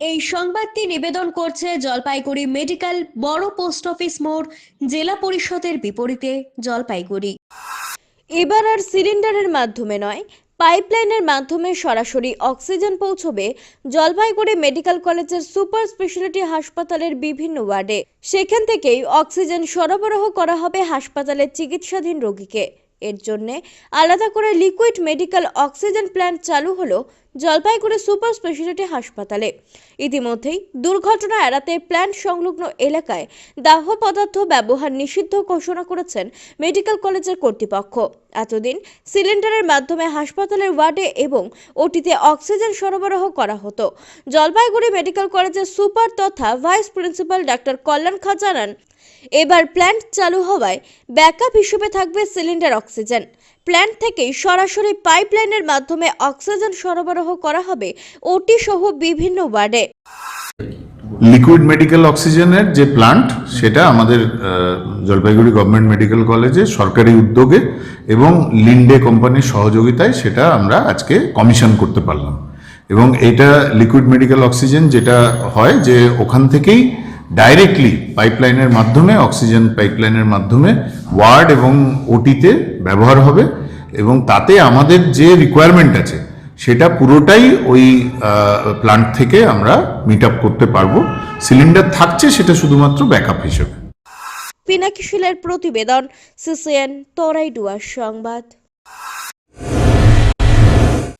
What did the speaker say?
এই সংবাদটি নিবেদন করছে জলপাইগুড়ি মেডিকেল বড় পোস্ট অফিস মোড় জেলা পরিষদের বিপরীতে জলপাইগুড়ি। এবার আর সিলিন্ডারের মাধ্যমে নয়, পাইপলাইনের মাধ্যমে সরাসরি অক্সিজেন পৌঁছবে জলপাইগুড়ি মেডিকেল কলেজের সুপার স্পেশালিটি হাসপাতালের বিভিন্ন ওয়ার্ডে। সেখান থেকেই অক্সিজেন সরবরাহ করা হবে হাসপাতালের চিকিৎসাধীন রোগীকে। এর জন্যে আলাদা করে লিকুইড মেডিকেল অক্সিজেন প্ল্যান্ট চালু হলো জলপাইগুড়ি সুপার স্পেশালিটি হাসপাতালে। ইতিমধ্যেই দুর্ঘটনা এড়াতে প্ল্যান্ট সংলগ্ন এলাকায় দাহ পদার্থ ব্যবহার নিষিদ্ধ ঘোষণা করেছেন মেডিকেল কলেজের কর্তৃপক্ষ। এতদিন সিলিন্ডারের মাধ্যমে হাসপাতালের ওয়ার্ডে এবং ওটিতে অক্সিজেন সরবরাহ করা হতো। জলপাইগুড়ি মেডিকেল কলেজের সুপার তথা ভাইস প্রিন্সিপাল ডাক্তার কল্যাণ খা জানান, এবার প্ল্যান্ট চালু হওয়ায় ব্যাকআপ হিসেবে থাকবে সিলিন্ডার অক্সিজেন। প্ল্যান্ট থেকেই সরাসরি পাইপলাইনের মাধ্যমে অক্সিজেন সরবরাহ করা হবে ওটি সহ বিভিন্ন ওয়ার্ডে। লিকুইড মেডিকেল অক্সিজেনের যে প্লান্ট সেটা আমাদের জলপাইগুড়ি গভর্নমেন্ট মেডিকেল কলেজে সরকারি উদ্যোগে এবং লিন্ডে কোম্পানির সহযোগিতায় সেটা আমরা আজকে কমিশন করতে পারলাম। এবং এটা লিকুইড মেডিকেল অক্সিজেন যেটা হয় যে ওখান থেকেই ডাইরেক্টলি পাইপলাইনের মাধ্যমে অক্সিজেন পাইপলাইনের মাধ্যমে ওয়ার্ড এবং ওটিতে ব্যবহার হবে এবং তাতে আমাদের যে রিকোয়ারমেন্ট আছে, সেটা পুরোটাই ওই প্লান্ট থেকে আমরা মিট আপ করতে পারব। সিলিন্ডার থাকছে, সেটা শুধুমাত্র ব্যাকআপ হিসেবে। পিনাকি শিলের প্রতিবেদন, সিসিএন তরাইডুয়ার সংবাদ।